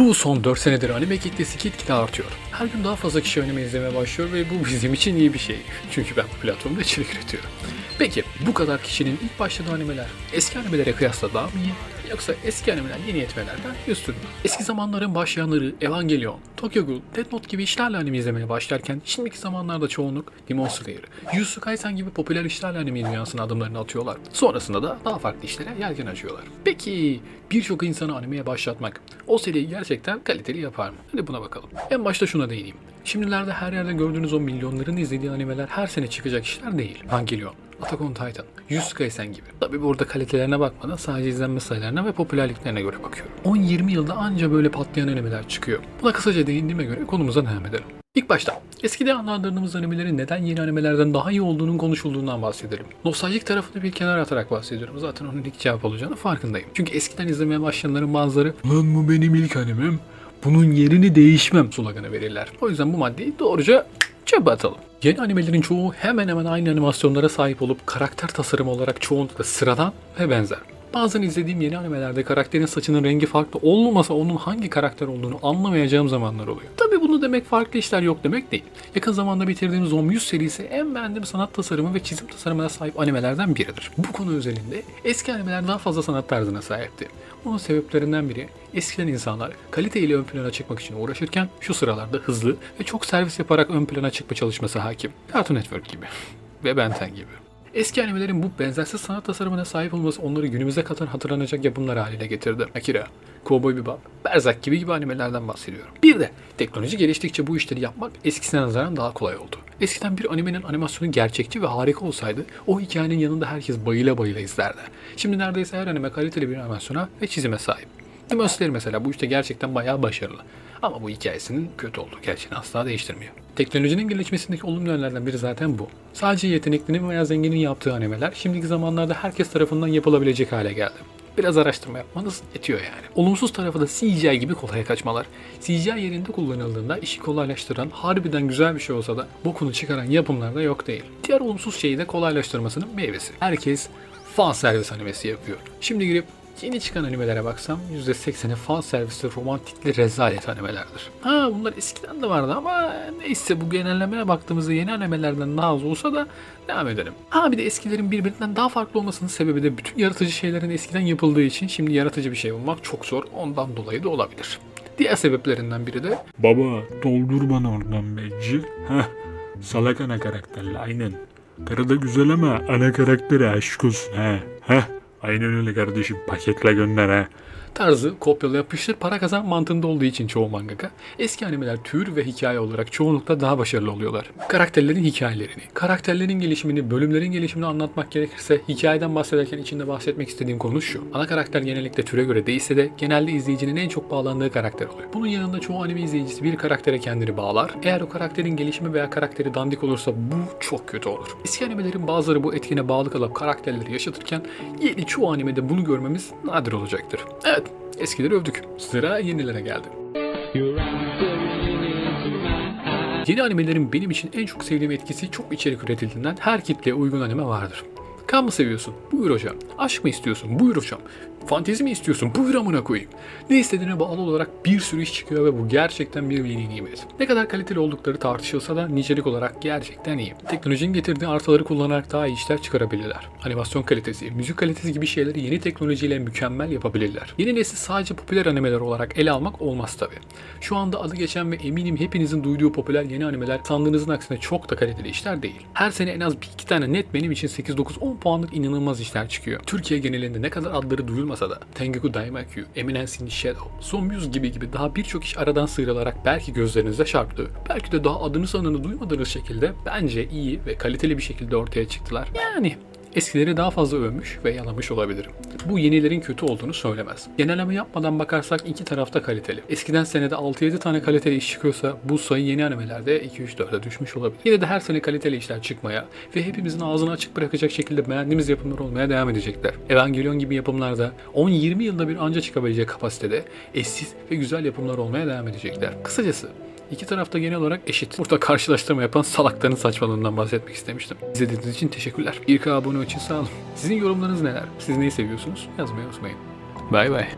Bu son 4 senedir anime kitlesi gitgide artıyor. Her gün daha fazla kişi anime izlemeye başlıyor ve bu bizim için iyi bir şey. Çünkü ben bu platformda içerik üretiyorum. Peki bu kadar kişinin ilk başladığı animeler eski animelere kıyasla daha mı iyi? Yoksa eski animeler yeni yetmelerden üstün mü? Eski zamanların başlayanları Evangelion, Tokyo Ghoul, Death Note gibi işlerle anime izlemeye başlarken şimdiki zamanlarda çoğunluk Demon Slayer, Jujutsu Kaisen gibi popüler işlerle anime dünyasına adımlarını atıyorlar. Sonrasında da daha farklı işlere yelken açıyorlar. Peki birçok insanı animeye başlatmak o seriyi gerçekten kaliteli yapar mı? Hadi buna bakalım. En başta şuna değineyim. Şimdilerde her yerde gördüğünüz o milyonların izlediği animeler her sene çıkacak işler değil. Evangelion, Attack on Titan, Jujutsu Kaisen gibi. Tabi burada kalitelerine bakmadan sadece izlenme sayılarına ve popülerliklerine göre bakıyorum. 10-20 yılda anca böyle patlayan animeler çıkıyor. Buna kısaca değindiğime göre konumuza devam edelim. İlk başta eskiden anladığımız animelerin neden yeni animelerden daha iyi olduğunun konuşulduğundan bahsedelim. Nostaljik tarafını bir kenara atarak bahsediyorum. Zaten onun ilk cevap olacağını farkındayım. Çünkü eskiden izlemeye başlayanların bazıları Lan bu benim ilk animem. Bunun yerini değişmem sloganı verirler. O yüzden bu maddeyi doğruca çöpe atalım. Yeni animelerin çoğu hemen hemen aynı animasyonlara sahip olup karakter tasarımı olarak çoğunlukla sıradan ve benzer. Bazen izlediğim yeni animelerde karakterin saçının rengi farklı olmasa onun hangi karakter olduğunu anlamayacağım zamanlar oluyor. Tabi bunu demek farklı işler yok demek değil. Yakın zamanda bitirdiğim Zombie 100 serisi en beğendiğim sanat tasarımı ve çizim tasarımına sahip animelerden biridir. Bu konu özelinde eski animeler daha fazla sanat tarzına sahipti. Bunun sebeplerinden biri eskiden insanlar kaliteyle ön plana çıkmak için uğraşırken şu sıralarda hızlı ve çok servis yaparak ön plana çıkma çalışması hakim. Cartoon Network gibi ve Ben 10 gibi. Eski animelerin bu benzersiz sanat tasarımına sahip olması onları günümüze kadar hatırlanacak yapımlar haline getirdi. Akira, Cowboy Bebop, Berserk gibi gibi animelerden bahsediyorum. Bir de teknoloji geliştikçe bu işleri yapmak eskisine nazaran daha kolay oldu. Eskiden bir animenin animasyonu gerçekçi ve harika olsaydı o hikayenin yanında herkes bayıla bayıla izlerdi. Şimdi neredeyse her anime kaliteli bir animasyona ve çizime sahip. Slayer mesela bu işte gerçekten bayağı başarılı. Ama bu hikayesinin kötü olduğu gerçeğini asla değiştirmiyor. Teknolojinin gelişmesindeki olumlu yönlerden biri zaten bu. Sadece yeteneklinin veya zenginin yaptığı animeler şimdiki zamanlarda herkes tarafından yapılabilecek hale geldi. Biraz araştırma yapmanız yetiyor yani. Olumsuz tarafı da CGI gibi kolaya kaçmalar. CGI yerinde kullanıldığında işi kolaylaştıran, harbiden güzel bir şey olsa da bokunu çıkaran yapımlar da yok değil. Diğer olumsuz şeyi de kolaylaştırmasının meyvesi. Herkes fan servis animesi yapıyor. Şimdi girip Yeni çıkan animelere baksam %80'i fan servisli romantikli rezalet animelerdir. Ha bunlar eskiden de vardı ama neyse bu genellemeye baktığımızda yeni animelerden daha az olsa da devam edelim. Ha bir de eskilerin birbirinden daha farklı olmasının sebebi de bütün yaratıcı şeylerin eskiden yapıldığı için şimdi yaratıcı bir şey bulmak çok zor. Ondan dolayı da olabilir. Diğer sebeplerinden biri de Baba doldur bana oradan beci. Heh. Salak ana karakterli aynen. Karı da güzel ama ana karakteri aşk olsun he. Heh. Aynen öyle kardeşim paketle gönder he. Tarzı kopyala yapıştır para kazan mantığında olduğu için çoğu mangaka eski animeler tür ve hikaye olarak çoğunlukla daha başarılı oluyorlar. Karakterlerin hikayelerini, karakterlerin gelişimini, bölümlerin gelişimini anlatmak gerekirse hikayeden bahsederken içinde bahsetmek istediğim konu şu. Ana karakter genellikle türe göre değilse de genelde izleyicinin en çok bağlandığı karakter oluyor. Bunun yanında çoğu anime izleyicisi bir karaktere kendini bağlar. Eğer o karakterin gelişimi veya karakteri dandik olursa bu çok kötü olur. Eski animelerin bazıları bu etkine bağlı kalıp karakterleri yaşatırken yeni çoğu animede bunu görmemiz nadir olacaktır. Evet, eskileri övdük. Sıra yenilere geldi. Yeni animelerin benim için en çok sevdiğim etkisi çok içerik üretildiğinden her kitleye uygun anime vardır. Kan mı seviyorsun? Buyur hocam. Aşk mı istiyorsun? Buyur hocam. Fantezi mi istiyorsun? Buyur amına koyayım. Ne istediğine bağlı olarak bir sürü iş çıkıyor ve bu gerçekten bir veli nimet. Ne kadar kaliteli oldukları tartışılsa da nicelik olarak gerçekten iyi. Teknolojinin getirdiği artıları kullanarak daha iyi işler çıkarabilirler. Animasyon kalitesi, müzik kalitesi gibi şeyleri yeni teknolojiyle mükemmel yapabilirler. Yeni nesil sadece popüler animeler olarak ele almak olmaz tabi. Şu anda adı geçen ve eminim hepinizin duyduğu popüler yeni animeler sandığınızın aksine çok da kaliteli işler değil. Her sene en az bir iki tane net benim için 8-9-10 puanlık inanılmaz işler çıkıyor. Türkiye genelinde ne kadar adları duyulmasa da Tengoku Daimakyu, Eminence in Shadow, Zombies gibi gibi daha birçok iş aradan sıyrılarak belki gözlerinize çarptı. Belki de daha adını sanını duymadığınız şekilde bence iyi ve kaliteli bir şekilde ortaya çıktılar. Yani Eskileri daha fazla övmüş ve yalamış olabilirim. Bu yenilerin kötü olduğunu söylemez. Genelleme yapmadan bakarsak iki tarafta kaliteli. Eskiden senede 6-7 tane kaliteli iş çıkıyorsa bu sayı yeni animelerde 2-3-4'e düşmüş olabilir. Yine de her sene kaliteli işler çıkmaya ve hepimizin ağzını açık bırakacak şekilde beğendiğimiz yapımlar olmaya devam edecekler. Evangelion gibi yapımlarda 10-20 yılda bir anca çıkabilecek kapasitede eşsiz ve güzel yapımlar olmaya devam edecekler. Kısacası İki tarafta genel olarak eşit. Burada karşılaştırma yapan salakların saçmalığından bahsetmek istemiştim. İzlediğiniz için teşekkürler. 1K abone için sağ olun. Sizin yorumlarınız neler? Siz neyi seviyorsunuz? Yazmayı unutmayın. Bay bay.